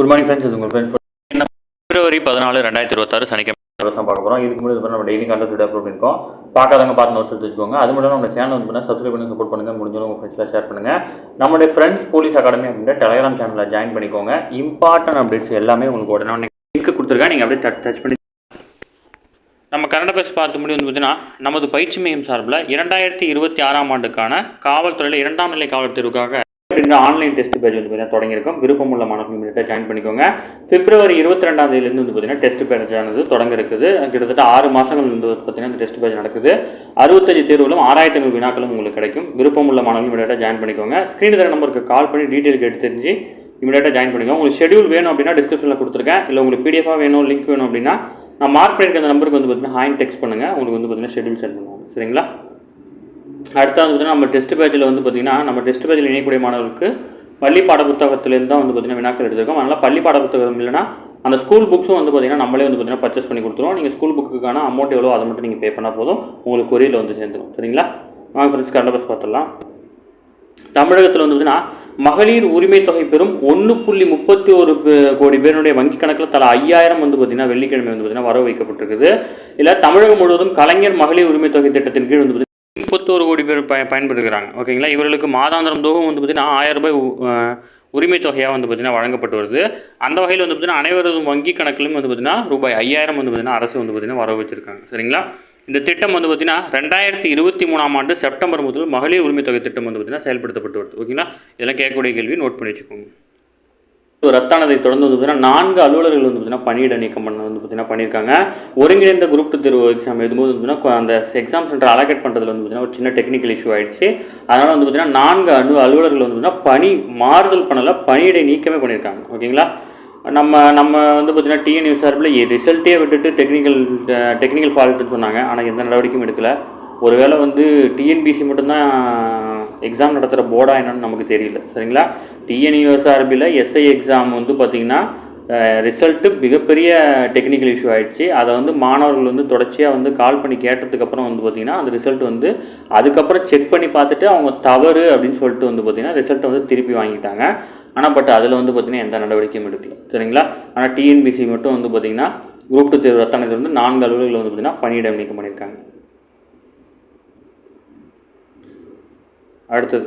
Good morning friends இது உங்கள் friends பிப்ரவரி பதினாலு ரெண்டாயிரத்தி இருபத்தாறு சனிக்கிழமை. தான் பார்க்க போகிறோம் இதுக்கு முன்னாடி நம்ம டெய்லி கண்டஸ்ட் வீடியோ அப்லோட் பண்ணிருக்கோம். பார்க்காதவங்க பார்த்து நோட்ஸ் எடுத்து வச்சுக்கோங்க. அது மட்டும் நம்ம சேனல் வந்து பண்ணால் சப்ஸ்கிரைப் பண்ணி சப்போர்ட் பண்ணுங்கள் முடிஞ்சவங்க உங்கள் ஃப்ரெண்ட்ஸ்லாம் ஷேர் பண்ணுங்கள் நம்மளுடைய ஃப்ரெண்ட்ஸ் போலீஸ் அகாடமி அப்படின்ற டெலிகிராம் சேனலில் ஜாயின் பண்ணிக்கோங்க. இம்பார்ட்டன்ட் அப்டேட்ஸ் எல்லாமே உங்களுக்கு உடனே உடனே லிங்க் கொடுத்துருக்கேன். நீங்கள் அப்படியே டச் டச் பண்ணி நம்ம கரண்ட் அஃபேர்ஸ் பார்த்து முடியும் வந்து பார்த்தீங்கன்னா நமது பயிற்சி மையம் சார்பில் இரண்டாயிரத்தி இருபத்தி ஆறாம் ஆண்டுக்கான காவல்துறையில் இரண்டாம் நிலை காவல் தேர்வுக்காக அப்படின்ற ஆன்லைன் டெஸ்ட் பேஜ் வந்து பார்த்தீங்கன்னா தொடங்கியிருக்கோம். விருப்பம் உள்ள மாணவர்கள் இமீடியட்டாக ஜாயின் பண்ணிக்கோங்க. பிப்ரவரி இருபத்தி ரெண்டாம் தேதியிலேருந்து வந்து பார்த்தீங்கன்னா டெஸ்ட் பேஜ் ஆனது தொடங்க இருக்குது கிட்டத்தட்ட ஆறு மாதங்கள் வந்து பார்த்தீங்கன்னா இந்த டெஸ்ட் பேஜ் நடக்குது. அறுபத்தஞ்சு தேர்வுகளும் ஆறாயிரத்தி ஐநூறு வினாக்களும் உங்களுக்கு கிடைக்கும். விருப்பம் உள்ள மாணவர்கள் இமீடியட்டாக ஜாயின் பண்ணிக்கோங்க. ஸ்க்ரீன் தர நம்பருக்கு கால் பண்ணி டீட்டெயில் கேட்டு தெரிஞ்சு இமீடியட்டாக ஜாயின் பண்ணிக்கோங்க. உங்களுக்கு ஷெடியூல் வேணும் அப்படின்னா டிஸ்கிரிப்ஷனில் கொடுத்துருக்கேன். இல்லை உங்களுக்கு பிடிஎஃபாக வேணும் லிங்க் வேணும் அப்படின்னா நான் மார்க் பண்ணியிருக்க அந்த நம்பருக்கு வந்து பார்த்தீங்கன்னா ஹாயின் டெக்ஸ்ட் பண்ணுங்கள் உங்களுக்கு வந்து பார்த்தீங்கன்னா ஷெடியூல் சென்ட் பண்ணுவாங்க சரிங்களா? அடுத்தது வந்து பார்த்தீங்கன்னா நம்ம டெஸ்ட் பேஜில் வந்து பார்த்தீங்கன்னா நம்ம டெஸ்ட் பேஜில் இணையக்கூடிய மாணவர்களுக்கு பள்ளி பாட புத்தகத்துலேருந்து தான் வந்து பார்த்தீங்கன்னா வினாக்கள் எடுத்திருக்கோம். அதனால் பள்ளி பாட புத்தகம் இல்லைன்னா அந்த ஸ்கூல் புக்ஸும் வந்து பார்த்தீங்கன்னா நம்மளே வந்து பார்த்தீங்கன்னா பர்ச்சேஸ் பண்ணி கொடுத்துருவோம். நீங்கள் ஸ்கூல் புக்குக்கான அமௌண்ட் எவ்வளோ அதை மட்டும் நீங்கள் பே பண்ணால் போதும். உங்களுக்கு கொரியரில் வந்து சேர்ந்துடும் சரிங்களா? வாங்க ஃப்ரெண்ட்ஸ் கரண்ட் பஸ் பார்த்துடலாம். தமிழகத்தில் வந்து பார்த்திங்கன்னா மகளிர் உரிமை தொகை பெறும் ஒன்று புள்ளி முப்பத்தி ஒரு கோடி பேருடைய வங்கி கணக்கில் தலா ஐயாயிரம் வந்து பார்த்தீங்கன்னா வெள்ளிக்கிழமை வந்து பார்த்திங்கன்னா வர வைக்கப்பட்டிருக்குது. இல்லை தமிழகம் முழுவதும் கலைஞர் மகளிர் உரிமை தொகை திட்டத்தின் கீழ் வந்து பார்த்தீங்கன்னா முப்பத்தோரு கோடி பேர் பய பயன்படுத்துகிறாங்க. ஓகேங்களா? இவர்களுக்கு மாதாந்திரம் தோறும் வந்து பார்த்தீங்கன்னா ஆயிரம் ரூபாய் உரிமை தொகையாக வந்து பார்த்திங்கன்னா வழங்கப்பட்டு வருது. அந்த வகையில் வந்து பார்த்தீங்கன்னா அனைவரதும் வங்கி கணக்கிலும் வந்து பார்த்தீங்கன்னா ரூபாய் ஐயாயிரம் வந்து பார்த்தீங்கன்னா அரசு வந்து பார்த்திங்கன்னா வர வச்சுருக்காங்க. சரிங்களா? இந்த திட்டம் வந்து பார்த்திங்கன்னா ரெண்டாயிரத்தி இருபத்தி மூணாம் ஆண்டு செப்டம்பர் முதல் மகளிர் உரிமை தொகை திட்டம் வந்து பார்த்தீங்கன்னா செயல்படுத்தப்பட்டு வருது. ஓகேங்களா? இதெல்லாம் கேட்கக்கூடிய கேள்வி நோட் பண்ணி வச்சுக்கோங்க. ரத்தானதை தொடர்ந்து வந்து பார்த்தீங்கன்னா நான்கு அலுவலர்கள் வந்து பார்த்தீங்கன்னா பணியிட நீக்கம் பண்ண பார்த்தீங்கன்னா பண்ணியிருக்காங்க ஒருங்கிணைந்த குரூப் டூ தேர்வு எக்ஸாம் எழுதும்போது வந்து பார்த்தீங்கன்னா அந்த எக்ஸாம் சென்டர் அலோகேட் பண்ணுறதுல வந்து பார்த்தீங்கன்னா ஒரு சின்ன டெக்னிக்கல் இஷ்யூ ஆயிடுச்சு. அதனால் வந்து பார்த்தீங்கன்னா நான்கு அணு அலுவலர்கள் வந்து பார்த்தீங்கன்னா பணி மாறுதல் பண்ணல பணியிடை நீக்கமே பண்ணியிருக்காங்க ஓகேங்களா? நம்ம நம்ம வந்து பார்த்தீங்கன்னா டிஎன்யூ சார்பில் ரிசல்ட்டே விட்டுட்டு டெக்னிக்கல் டெக்னிக்கல் ஃபால்ட்டுன்னு சொன்னாங்க. ஆனால் எந்த நடவடிக்கையும் எடுக்கல. ஒருவேளை வந்து டிஎன்பிசி மட்டும்தான் எக்ஸாம் நடத்துகிற போர்டா என்னன்னு நமக்கு தெரியல. சரிங்களா? டிஎன்யூஎஸ்ஆர்பியில் எஸ்ஐ எக்ஸாம் வந்து பார்த்திங்கன்னா ரிசல்ட்டு மிகப்பெரிய டெக்னிக்கல் இஷ்யூ ஆகிடுச்சு அதை வந்து மாணவர்கள் வந்து தொடர்ச்சியாக வந்து கால் பண்ணி கேட்டதுக்கப்புறம் வந்து பார்த்திங்கன்னா அந்த ரிசல்ட் வந்து அதுக்கப்புறம் செக் பண்ணி பார்த்துட்டு அவங்க தவறு அப்படின்னு சொல்லிட்டு வந்து பார்த்திங்கன்னா ரிசல்ட்டை வந்து திருப்பி வாங்கிட்டாங்க. ஆனால் பட் அதில் வந்து பார்த்திங்கன்னா எந்த நடவடிக்கையும் எடுக்கல. சரிங்களா? ஆனால் டிஎன்பிசி மட்டும் வந்து பார்த்திங்கன்னா குரூப் டூ தேர்வு ரத்தானது வந்து நான்கு அலுவலர்கள் வந்து பார்த்திங்கன்னா பணியிடம் நீக்கம் பண்ணியிருக்காங்க. அடுத்தது.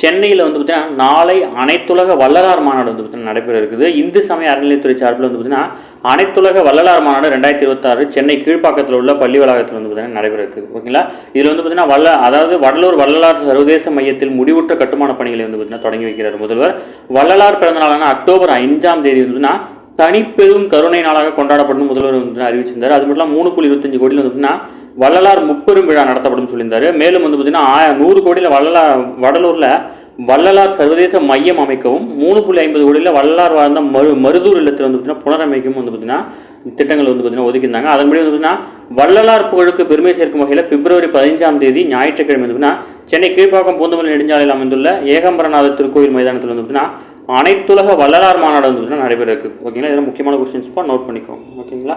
சென்னையில் வந்து பார்த்திங்கன்னா நாளை அனைத்துலக வள்ளலார் மாநாடு வந்து பார்த்திங்கன்னா நடைபெற இருக்குது இந்து சமய அறநிலையத்துறை சார்பில் வந்து பார்த்திங்கன்னா அனைத்துலக வள்ளலார் மாநாடு ரெண்டாயிரத்தி இருபத்தாறு சென்னை கீழ்ப்பாக்கத்தில் உள்ள பள்ளி வளாகத்தில் வந்து பார்த்திங்கன்னா நடைபெற இருக்குது ஓகேங்களா? இதில் வந்து பார்த்திங்கன்னா வல்ல அதாவது வடலூர் வள்ளலார் சர்வதேச மையத்தில் முடிவுற்ற கட்டுமான பணிகளை வந்து பார்த்திங்கன்னா தொடங்கி வைக்கிறார் முதல்வர். வள்ளலார் பிறந்த நாளான அக்டோபர் ஐந்தாம் தேதி வந்து தனிப்பெரும் கருணை நாளாக கொண்டாடப்படும் முதல்வர் வந்து அறிவிச்சிருந்தார். அது மட்டும் இல்லாமல் மூணு புள்ளி இருபத்தஞ்சு கோடியில் வந்து பார்த்திங்கன்னா வள்ளலார் முப்பெரும் விழா நடத்தப்படும் சொல்லியிருந்தாரு. மேலும் வந்து பார்த்தீங்கன்னா நூறு கோடியில் வள்ளலார் வடலூரில் வள்ளலார் சர்வதேச மையம் அமைக்கவும் மூணு புள்ளி ஐம்பது கோடியில் வள்ளலார் வாழ்ந்த மரு மருதூர் இல்லத்தில் வந்து பார்த்தீங்கன்னா புனரமைக்கும் வந்து பார்த்தீங்கன்னா திட்டங்கள் வந்து பார்த்தீங்கன்னா ஒதுக்கியிருந்தாங்க. அதன்படி வந்து பார்த்தீங்கன்னா வள்ளலார் புகழுக்கு பெருமை சேர்க்கும் வகையில் பிப்ரவரி பதினஞ்சாம் தேதி ஞாயிற்றுக்கிழமை வந்து பார்த்தீங்கன்னா சென்னை கீழ்ப்பாக்கம் பூந்தமல்லி நெடுஞ்சாலையில் அமைந்துள்ள ஏகம்பரநாதர் திருக்கோயில் மைதானத்தில் வந்து பார்த்தீங்கன்னா அனைத்துலக வள்ளலார் மாநாடு வந்து பார்த்தீங்கன்னா நடைபெற இருக்குது ஓகேங்களா? இதில் முக்கியமான கொஸ்டின்ஸ்ப்பா நோட் பண்ணிக்கோங்க. ஓகேங்களா?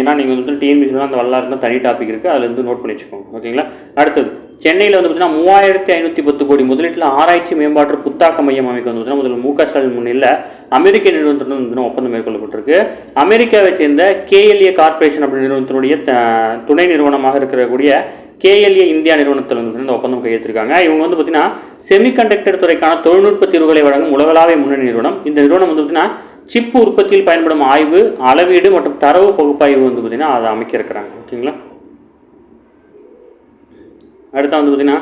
ஏன்னா நீங்கள் வந்து டிஎன்பிசியில் அந்த வள்ளலார் தான் தனி டாபிக் இருக்குது அதில் இருந்து நோட் பண்ணி வச்சுக்கோங்க. ஓகேங்களா அடுத்தது சென்னையில் வந்து பார்த்தீங்கன்னா மூவாயிரத்தி ஐநூற்றி பத்து கோடி முதலீட்டில் ஆராய்ச்சி மேம்பாட்டு புத்தாக்க மையம் அமைக்க வந்து பார்த்தீங்கன்னா முதல்வர் மு க ஸ்டாலின் முன்னிலையில் அமெரிக்க நிறுவனத்துடன் வந்து ஒப்பந்தம் மேற்கொள்ளப்பட்டிருக்கு. அமெரிக்காவை சேர்ந்த கேஎல்ஏ கார்ப்பரேஷன் அப்படி நிறுவனத்தினுடைய துணை நிறுவனமாக இருக்கக்கூடிய கேஎல்ஏ இந்தியா நிறுவனத்தில் வந்து இந்த ஒப்பந்தம் கையெழுத்திருக்காங்க. இவங்க வந்து பார்த்தீங்கன்னா செமிகண்டக்டர் துறைக்கான தொழில்நுட்ப தீர்வுகளை வழங்கும் உலகளாவிய முன்னணி நிறுவனம். இந்த நிறுவனம் வந்து பார்த்தீங்கன்னா சிப்பு உற்பத்தியில் பயன்படும் ஆய்வு அளவீடு மற்றும் தரவு பகுப்பாய்வு வந்து பார்த்திங்கன்னா அதை அமைக்க இருக்கிறாங்க ஓகேங்களா அடுத்து வந்து பார்த்திங்கன்னா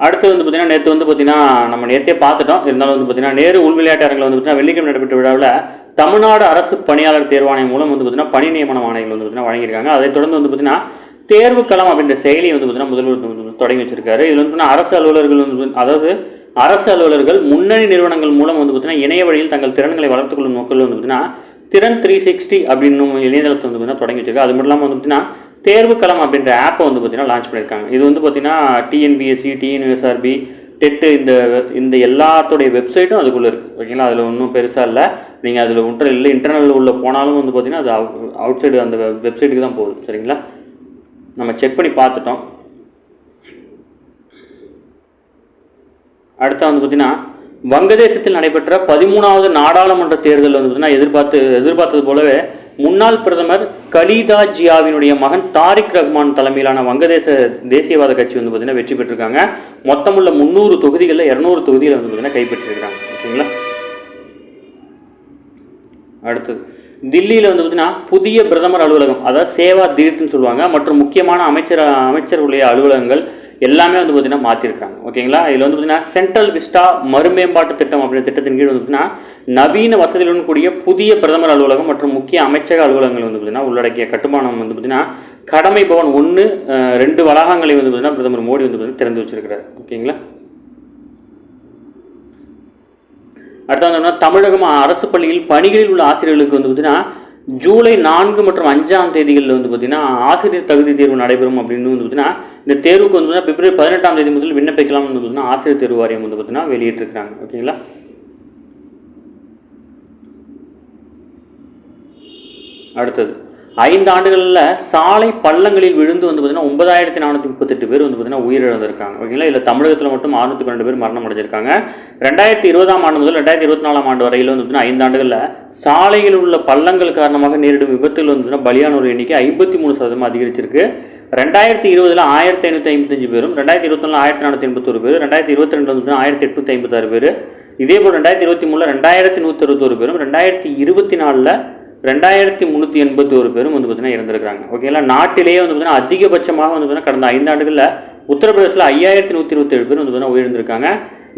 அடுத்து வந்து பார்த்திங்கன்னா நேற்று வந்து பார்த்திங்கன்னா நம்ம நேற்றே பார்த்துட்டோம் இருந்தாலும் வந்து பார்த்தீங்கன்னா நேரு உள் விளையாட்டு அரங்கில் வந்து பார்த்தீங்கன்னா வெள்ளிக்கிழமை நடைபெற்ற விழாவில் தமிழ்நாடு அரசு பணியாளர் தேர்வாணையம் மூலம் வந்து பார்த்திங்கன்னா பணி நியமன ஆணைகள் வந்து பார்த்தீங்கன்னா வழங்கியிருக்காங்க அதைத் தொடர்ந்து வந்து பார்த்திங்கன்னா தேர்வு களம் அப்படின்ற செயலியை வந்து பார்த்தீங்கன்னா முதல்வர் தொடங்கி வச்சிருக்காரு இதில் வந்து பார்த்தீங்கன்னா அரசு அலுவலர்கள் வந்து- அதாவது அரசு அலுவலர்கள் முன்னணி நிறுவனங்கள் மூலம் வந்து பார்த்தீங்கன்னா இணைய வழியில் தங்கள் திறன்களை வளர்த்துக் கொள்ளும் நோக்கில் வந்து பார்த்தீங்கன்னா திறன் த்ரீ சிக்ஸ்டி அப்படின்னு இணையதளத்தை வந்து பார்த்தீங்கன்னா தொடங்கி வச்சிருக்கு அது மட்டும் இல்லாமல் வந்து பார்த்தீங்கன்னா தேர்வு களம் அப்படின்ற ஆப்பை வந்து பார்த்தீங்கன்னா லான்ச் பண்ணியிருக்காங்க. இது வந்து பார்த்தீங்கன்னா டிஎன்பிஎஸ்சி டிஎன்யூஎஸ்ஆர்பி டெட்டு இந்த இந்த எல்லாத்துடைய வெப்சைட்டும் அதுக்குள்ளே இருக்குது ஓகேங்களா? அதில் ஒன்றும் பெருசாக இல்லை. நீங்கள் அதில் ஒன்றும் இல்லை. இன்டர்னல் உள்ளே போனாலும் வந்து பார்த்தீங்கன்னா அது அவுட் சைடு அந்த வெப்சைட்டுக்கு தான் போகுது. சரிங்களா? நம்ம செக் பண்ணி பார்த்துட்டோம். அடுத்து வந்து பார்த்தீங்கன்னா வங்கதேசத்தில் நடைபெற்ற பதிமூணாவது நாடாளுமன்ற தேர்தல் வந்து பார்த்தீங்கன்னா எதிர்பார்த்து எதிர்பார்த்தது போலவே முன்னாள் பிரதமர் கலீதா ஜியாவினுடைய மகன் தாரிக் ரஹ்மான் தலைமையிலான வங்கதேச தேசியவாத கட்சி வந்து பார்த்திங்கன்னா வெற்றி பெற்றிருக்காங்க. மொத்தமுள்ள முந்நூறு தொகுதிகளில் இரநூறு தொகுதிகளை வந்து பார்த்தீங்கன்னா கைப்பற்றிருக்காங்க ஓகேங்களா? அடுத்தது தில்லியில் வந்து பார்த்தீங்கன்னா புதிய பிரதமர் அலுவலகம் அதாவது சேவா தீர்த்துன்னு சொல்லுவாங்க மற்றும் முக்கியமான அமைச்சர் அமைச்சர்களுடைய அலுவலகங்கள் எல்லாமே வந்து பார்த்தீங்கன்னா மாற்றிருக்காங்க ஓகேங்களா? இதில் வந்து பார்த்தீங்கன்னா சென்ட்ரல் விஸ்டா மறுமேம்பாட்டு திட்டம் அப்படின்ற திட்டத்தின் கீழ் வந்து பார்த்தீங்கன்னா நவீன வசதிகளுடன் கூடிய புதிய பிரதமர் அலுவலகம் மற்றும் முக்கிய அமைச்சக அலுவலகங்கள் வந்து பார்த்தீங்கன்னா உள்ளடக்கிய கட்டுமானம் வந்து பார்த்தீங்கன்னா கடமை பவன் ஒன்று ரெண்டு வளாகங்களை வந்து பார்த்தீங்கன்னா பிரதமர் மோடி வந்து பார்த்தீங்கன்னா திறந்து வச்சிருக்கிறார். ஓகேங்களா? அடுத்து வந்து தமிழகம் அரசு பள்ளியில் பணிகளில் உள்ள ஆசிரியர்களுக்கு வந்து பார்த்தீங்கன்னா ஜூலை நான்கு மற்றும் அஞ்சாம் தேதிகளில் வந்து பார்த்திங்கன்னா ஆசிரியர் தகுதி தேர்வு நடைபெறும் அப்படின்னு வந்து பார்த்தீங்கன்னா இந்த தேர்வுக்கு வந்து பார்த்தீங்கன்னா பிப்ரவரி பதினெட்டாம் தேதி முதல் விண்ணப்பிக்கலாம் வந்து பார்த்திங்கன்னா ஆசிரியர் தேர்வு வாரியம் வந்து பார்த்தீங்கன்னா வெளியிட்டிருக்கிறாங்க. ஓகேங்களா? அடுத்தது. ஐந்து ஆண்டுகளில் சாலை பள்ளங்களில் விழுந்து வந்து பார்த்தீங்கன்னா ஒன்பதாயிரத்தி நானூற்றி முப்பத்தெட்டு பேர் வந்து பார்த்தீங்கன்னா உயிரிழந்திருக்காங்க. ஓகேங்களா? இல்லை தமிழகத்தில் மட்டும் அறுநூற்றி பன்னெண்டு பேர் மரணம் அடைஞ்சிருக்காங்க ரெண்டாயிரத்தி இருபதாம் ஆண்டு முதல் ரெண்டாயிரத்தி இருபத்தி நாலாம் ஆண்டு வரையில் வந்து பார்த்தீங்கன்னா ஐந்து ஆண்டுகளில் சாலையில் உள்ள பள்ளங்கள் காரணமாக நேரிடும் விபத்தில் வந்து பலியான பலியானோர் எண்ணிக்கை ஐம்பத்தி மூணு சதவீதம் அதிகரிச்சிருக்கு. ரெண்டாயிரத்தி இருபதில் ஆயிரத்தி ஐநூற்றி ஐம்பத்தஞ்சு பேரும் ரெண்டாயிரத்தி இருபத்தி நாலு ஆயிரத்தி நானூற்றி எண்பத்தொரு பேர் ரெண்டாயிரத்தி இருபத்தி ரெண்டு வந்து ஆயிரத்தி எட்நூற்றி ஐம்பத்தாறு பேர். இதே போல் ரெண்டாயிரத்தி இருபத்தி மூணில் ரெண்டாயிரத்தி நூற்றி அறுபத்தொரு பேரும் ரெண்டாயிரத்தி இருபத்தி நாலில் ரெண்டாயிரத்தி முந்நூற்றி எண்பத்தி ஒரு பேரும் வந்து பார்த்தீங்கன்னா இறந்துருக்காங்க ஓகேங்களா நாட்டிலேயே வந்து பார்த்தீங்கன்னா அதிகபட்சமாக வந்து பார்த்தீங்கன்னா கடந்த ஐந்து ஆண்டுகளில் உத்தரப்பிரதேசில் ஐயாயிரத்தி நூற்றி இருபத்தேழு பேர் வந்து பார்த்தீங்கன்னா உயிரிழந்திருக்காங்க.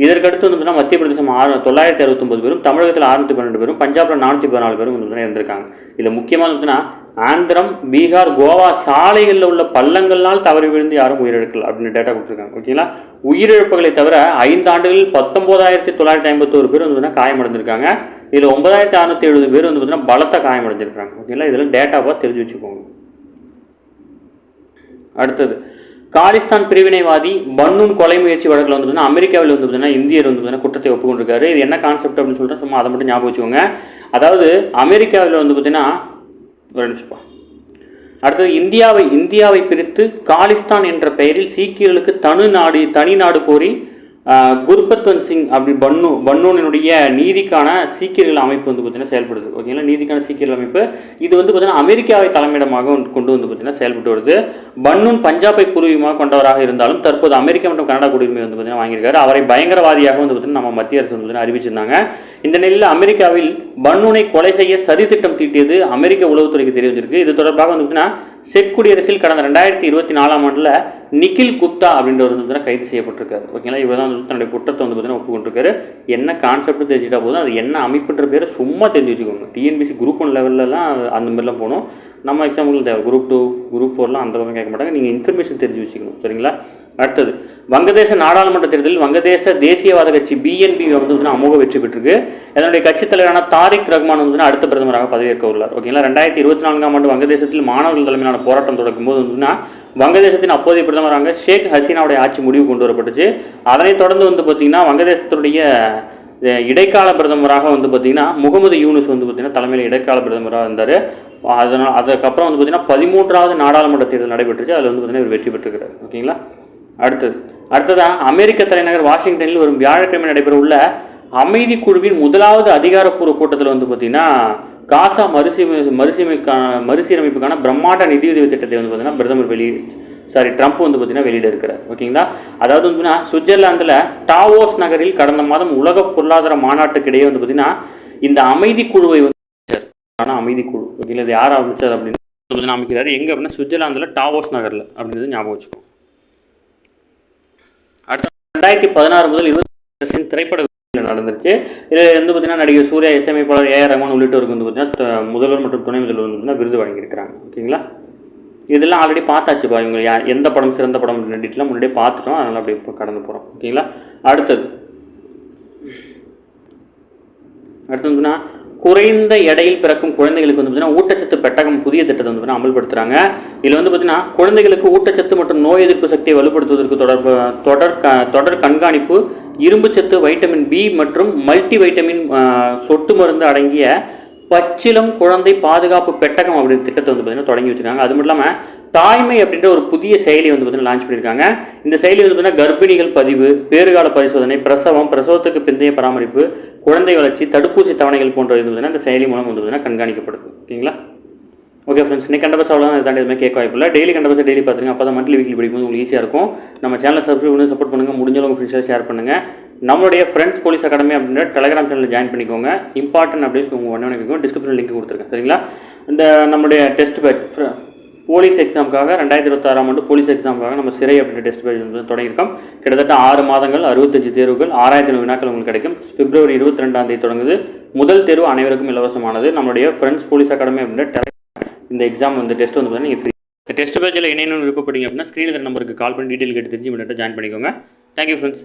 இதற்கடுத்து வந்து பார்த்தீங்கன்னா மத்திய பிரதேசம் ஆறு தொள்ளாயிரத்தி அறுபத்தொம்பது பேரும் தமிழகத்தில் அறுநூற்றி பன்னெண்டு பேரும் பஞ்சாபில் நானூற்றி பதினாலு பேரும் வந்து பார்த்தீங்கன்னா இதில் முக்கியமாக வந்து பார்த்தீங்கன்னா ஆந்திரம் பீகார் கோவா சாலைகளில் உள்ள பள்ளங்கள்னால் தவறி விழுந்து யாரும் உயிரிழக்கல அப்படின்னு டேட்டா கொடுத்துருக்காங்க. ஓகேங்களா உயிரிழப்புகளை தவிர ஐந்து ஆண்டுகளில் பத்தொம்போதாயிரத்தி தொள்ளாயிரத்தி ஐம்பத்தோரு பேர் வந்து பார்த்தீங்கன்னா காயமடைந்திருக்காங்க. இதில் ஒன்பதாயிரத்தி அறநூற்றி எழுபது பேர் வந்து பார்த்தீங்கன்னா பலத்தை காயமடைஞ்சிருக்காங்க ஓகேங்களா? இதெல்லாம் டேட்டாவாக தெரிஞ்சு வச்சுக்கோங்க. அடுத்தது காலிஸ்தான் பிரிவினைவாதி பன்னூன் கொலை முயற்சி வழக்கில் வந்து பார்த்தீங்கன்னா அமெரிக்காவில் வந்து பார்த்தீங்கன்னா இந்தியர் வந்து பார்த்தீங்கன்னா குற்றத்தை ஒப்புக்கொண்டிருக்காரு. இது என்ன கான்செப்ட் அப்படின்னு சொல்லிட்டு சும்மா அதை மட்டும் ஞாபகம் வச்சுக்கோங்க. அதாவது அமெரிக்காவில் வந்து பார்த்தீங்கன்னா ஒரு நிமிஷம் அடுத்தது இந்தியாவை இந்தியாவை பிரித்து காலிஸ்தான் என்ற பெயரில் சீக்கியர்களுக்கு தனி நாடு தனி நாடு கோரி குருபத்வன் சிங் அப்படி பன்னு பன்னூனினுடைய நீதிக்கான சீக்கியர்கள் அமைப்பு வந்து பார்த்திங்கன்னா செயல்படுது. ஓகேங்களா? நீதிக்கான சீக்கியர்கள் அமைப்பு. இது வந்து பார்த்திங்கன்னா அமெரிக்காவை தலைமையிடமாக கொண்டு வந்து பார்த்தீங்கன்னா செயல்பட்டு வருது. பன்னூன் பஞ்சாபை பூர்வீகமாக கொண்டவராக இருந்தாலும் தற்போது அமெரிக்கா மற்றும் கனடா குடியுரிமை வந்து பார்த்தீங்கன்னா வாங்கியிருக்காரு. அவரை பயங்கரவாதியாக வந்து பார்த்திங்கன்னா நம்ம மத்திய அரசு வந்து அறிவிச்சிருந்தாங்க. இந்த நிலையில் அமெரிக்காவில் பன்னூனை கொலை செய்ய சதி திட்டம் தீட்டியது அமெரிக்க உளவுத்துறைக்கு தெரிய வந்திருக்கு. இது தொடர்பாக வந்து பார்த்தீங்கன்னா செக் குடியரசில் கடந்த ரெண்டாயிரத்தி இருபத்தி நாலாம் ஆண்டில் நிக்கில் குப்தா அப்படின்றவர் வந்து கைது செய்யப்பட்டிருக்காரு. ஓகேங்களா இவர் தான் வந்து தன்னுடைய குற்றத்தை வந்து பார்த்தீங்கன்னா ஒப்புக்கொண்டிருக்காரு. என்ன கான்செப்ட் தெரிஞ்சுட்டா போதும். அது என்ன அமைப்புன்ற பேரை சும்மா தெரிஞ்சு வச்சுக்கோங்க. டிஎன்பிசி குரூப் ஒன் லெவல்லலாம் அந்த மாதிரிலாம் போகணும் நம்ம எக்ஸாம்பிள் தேவை. குரூப் டூ குரூப் ஃபோர்லாம் அந்த மாதிரி கேட்க மாட்டாங்க. நீங்கள் இன்ஃபர்மேஷன் தெரிஞ்சு வச்சுக்கணும். சரிங்களா? அடுத்தது வங்கதேச நாடாளுமன்ற தேர்தலில் வங்கதேச தேசியவாத கட்சி பிஎன்பி வந்து பார்த்தீங்கன்னா அமோக வெற்றி பெற்றிருக்கு. இதனுடைய கட்சித் தலைவரான தாரிக் ரஹ்மான் வந்து அடுத்த பிரதமராக பதவியேற்க உள்ளார். ஓகேங்களா? ரெண்டாயிரத்தி இருபத்தி நான்காம் ஆண்டு வங்கதேசத்தில் மாணவர்கள் தலைமையிலான போராட்டம் தொடங்கும் போது வந்துன்னா வங்கதேசத்தின் அப்போதைய பிரதமராக ஷேக் ஹசீனாவுடைய ஆட்சி முடிவு கொண்டு வரப்பட்டுச்சு. அதனைத் தொடர்ந்து வந்து பார்த்தீங்கன்னா வங்கதேசத்தினுடைய இடைக்கால பிரதமராக வந்து பார்த்தீங்கன்னா முகமது யூனுஸ் வந்து பார்த்தீங்கன்னா தலைமையில் இடைக்கால பிரதமராக இருந்தார். அதனால் அதுக்கப்புறம் வந்து பார்த்தீங்கன்னா பதிமூன்றாவது நாடாளுமன்ற தேர்தல் நடைபெற்றுச்சு. அதில் வந்து பார்த்தீங்கன்னா இவர் வெற்றி பெற்றிருக்கிறார். ஓகேங்களா? அடுத்தது அடுத்ததாக அமெரிக்க தலைநகர் வாஷிங்டனில் வரும் வியாழக்கிழமை நடைபெற உள்ள அமைதி குழுவின் முதலாவது அதிகாரப்பூர்வ கூட்டத்தில் வந்து பார்த்திங்கன்னா காசா மறுசீமை மறுசீமைக்கான மறுசீரமைப்புக்கான பிரம்மாண்ட நிதியுதவி திட்டத்தை வந்து பார்த்திங்கன்னா பிரதமர் வெளியே சாரி ட்ரம்ப் வந்து பார்த்திங்கன்னா வெளியிட இருக்கிறார். ஓகேங்களா அதாவது வந்து சுவிட்சர்லாந்தில் டாவோஸ் நகரில் கடந்த மாதம் உலக பொருளாதார மாநாட்டுக்கிடையே வந்து பார்த்திங்கன்னா இந்த அமைதி குழுவை வந்து ஆனால் அமைதி குழு. ஓகேங்களா இது யார் அமைச்சர் அப்படின்னு அமைக்கிறார். எங்கே அப்படின்னா சுவிட்சர்லாந்தில் டாவோஸ் நகரில் அப்படின்றது ஞாபகம் வச்சுக்கோ ரெண்டாயிரத்தி பதினாறு முதல் இருபத்தி திரைப்பட வெளியீடு நடந்துருச்சு. இதில் வந்து பார்த்தீங்கன்னா நடிகர் சூர்யா இசையமைப்பாளர் ஏஆர் ரஹ்மான் உள்ளிட்டவருக்கு வந்து பார்த்தீங்கன்னா முதல்வர் மற்றும் துணை முதல்வர் வந்து பார்த்தீங்கன்னா விருது வழங்கியிருக்கிறாங்க. ஓகேங்களா? இதெல்லாம் ஆல்ரெடி பார்த்தாச்சுப்பா இவங்க யா எந்த படம் சிறந்த படம் டீட்டெயிலாம் முன்னாடியே பார்த்துட்டோம். அதனால் அப்படி இப்போ கடந்து போகிறோம் ஓகேங்களா? அடுத்தது. அடுத்து வந்துன்னா குறைந்த எடையில் பிறக்கும் குழந்தைகளுக்கு வந்து பார்த்தீங்கன்னா ஊட்டச்சத்து பெட்டகம் புதிய திட்டத்தை வந்து அமல்படுத்துகிறாங்க இதில் வந்து பார்த்தீங்கன்னா குழந்தைகளுக்கு ஊட்டச்சத்து மற்றும் நோய் எதிர்ப்பு சக்தியை வலுப்படுத்துவதற்கு தொடர்பு தொடர் க தொடர் கண்காணிப்பு இரும்புச்சத்து வைட்டமின் பி மற்றும் மல்டி வைட்டமின் சொட்டு மருந்து அடங்கிய பச்சிலம் குழந்தை பாதுகாப்பு பெட்டகம் அப்படின்ற திட்டத்தை வந்து பார்த்தீங்கன்னா தொடங்கி வச்சிருக்காங்க. அது மட்டும் இல்லாமல் தாய்மை அப்படின்ற ஒரு புதிய செயலி வந்து பார்த்தீங்கன்னா லான்ச் பண்ணியிருக்காங்க. இந்த செயலி வந்து பார்த்தீங்கன்னா கர்ப்பிணிகள் பதிவு பேறுகால பரிசோதனை பிரசவம் பிரசவத்துக்கு பிந்தைய பராமரிப்பு குழந்தை வளர்ச்சி தடுப்பூசி தவணைகள் போன்ற இது வந்து இந்த செயலி மூலம் வந்து பார்த்தீங்கன்னா கண்காணிக்கப்படுது. ஓகேங்களா? ஓகே ஃப்ரெண்ட்ஸ் இன்னைக்கு கண்டபஸ் அவ்வளோதான் தாண்டி எதுவுமே கேட்க வாய்ப்பு இல்லை. டெய்லி கண்டபஸ் டெய்லி பார்த்துங்க அப்போ தான் மந்த்லி வீக்லி படிக்கும்போது உங்களுக்கு ஈஸியாக இருக்கும். நம்ம சேனலை சப்ஸ்கிரைப் பண்ணி சப்போர்ட் பண்ணுங்கள் முடிஞ்சளவு ஃப்ரெண்ட்ஸாக ஷேர் பண்ணுங்கள் நம்மளுடைய ஃப்ரெண்ட்ஸ் போலீஸ் அகாடமி அப்படின்ற டெலகிராம் சேனலில் ஜாயின் பண்ணிக்கோங்க. இம்பார்ட்டன்ட் அப்டேட்ஸ் உங்கள் ஒன்று இருக்கும். டிஸ்கிரிப்ஷன் லிங்க் கொடுத்துருக்கேன். சரிங்களா? இந்த நம்மளுடைய டெஸ்ட் பேட்ச் போலீஸ் எக்ஸாமுக்காக ரெண்டாயிரத்தி இருபத்தாறாம் ஆண்டு போலீஸ் எக்ஸாமுக்காக நம்ம சிறை அப்படின்ற டெஸ்ட் பேஜ் வந்து தொடங்கியிருக்கோம். கிட்டத்தட்ட ஆறு மாதங்கள் அறுபத்தஞ்சு தேர்வுகள் ஆறாயிரத்தி ஐநூறு வினாக்கள் உங்களுக்கு கிடைக்கும். பிப்ரவரி இருபத்தி ரெண்டாம் தேதி தொடங்குது. முதல் தேர்வு அனைவருக்கும் இலவசமானது. நம்மளுடைய ஃப்ரெண்ட்ஸ் போலீஸ் அகாடமி அப்படின்ற இந்த எக்ஸாம் வந்து டெஸ்ட் வந்து பார்த்தீங்கன்னா நீங்கள் ஃப்ரீ இந்த டெஸ்ட் பேஜில் என்னென்னு விருப்பப்படுங்க அப்படின்னா ஸ்க்ரீனில் நம்பருக்கு கால் பண்ணி டீட்டெயில் கேட்டு தெரிஞ்சு இமீடியட்டாக ஜாயின் பண்ணிக்கோங்க. Thank you friends